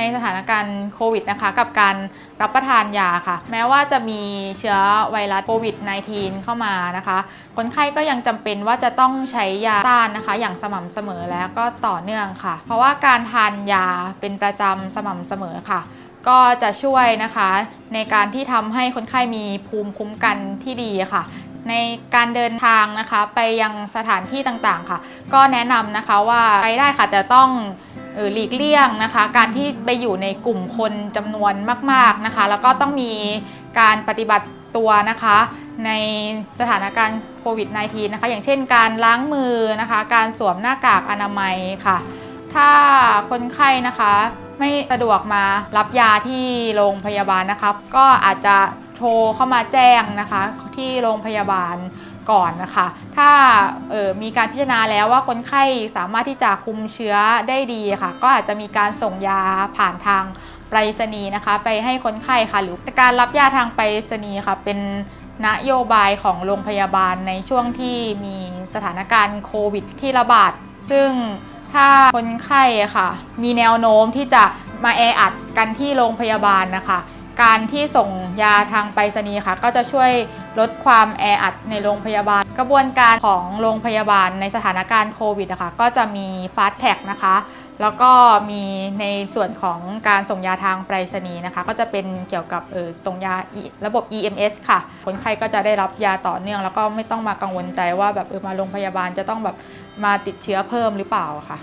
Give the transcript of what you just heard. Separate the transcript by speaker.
Speaker 1: ในสถานการณ์โควิดนะคะ กับการรับประทานยาค่ะ แม้ว่าจะมีเชื้อไวรัสโควิด -19 เข้ามานะคะ คนไข้ก็ยังจำเป็นว่าจะต้องใช้ยาต้านนะคะ อย่างสม่ำเสมอแล้วก็ต่อเนื่องค่ะ เพราะว่าการทานยาเป็นประจำสม่ำเสมอค่ะก็จะช่วยนะคะในการที่ทำให้คนไข้มีภูมิคุ้มกันที่ดีค่ะ ในการเดินทางนะคะ ไปยังสถานที่ต่างๆค่ะ ก็แนะนำนะคะว่าไปได้ค่ะแต่ต้อง เออหลีกเลี่ยงนะคะ การที่ไปอยู่ในกลุ่มคนจำนวนมาก ๆนะคะ แล้วก็ต้องมีการปฏิบัติตัวนะคะ ในสถานการณ์โควิด -19 นะคะ อย่างเช่นการล้างมือนะคะ การสวมหน้ากากอนามัยค่ะ ถ้าคนไข้นะคะไม่สะดวกมารับยาที่โรงพยาบาลนะคะ ก็อาจจะโทรเข้ามาแจ้งนะคะที่โรงพยาบาล ก่อนนะคะ ถ้าออมีการพิจารณาแล้วว่าคนไข้สามารถที่จะคุมเชื้อได้ดีค่ะ ก็อาจจะมีการส่งยาผ่านทางไปรษณีย์นะคะ ไปให้คนไข้ค่ะ หรือการรับยาทางไปรษณีย์ค่ะ เป็นนโยบายของโรงพยาบาลในช่วงที่มีสถานการณ์โควิดที่ระบาด ซึ่งถ้าคนไข้ค่ะ มีแนวโน้มที่จะมาแออัดกันที่โรงพยาบาลนะคะ การที่ส่งยาทางไปรษณีย์ค่ะ ก็จะช่วยลดความแออัดในโรงพยาบาล กระบวนการของโรงพยาบาลในสถานการณ์โควิดนะคะก็จะมีฟาสแท็กนะคะ แล้วก็มีในส่วนของการส่งยาทางไปรษณีย์นะคะ ก็จะเป็นเกี่ยวกับออส่งยาระบบ EMS ค่ะ คนไข้ก็จะได้รับยาต่อเนื่อง แล้วก็ไม่ต้องมากังวลใจว่าแบบเออมาโรงพยาบาลจะต้องแบบมาติดเชื้อเพิ่มหรือเปล่าค่ะ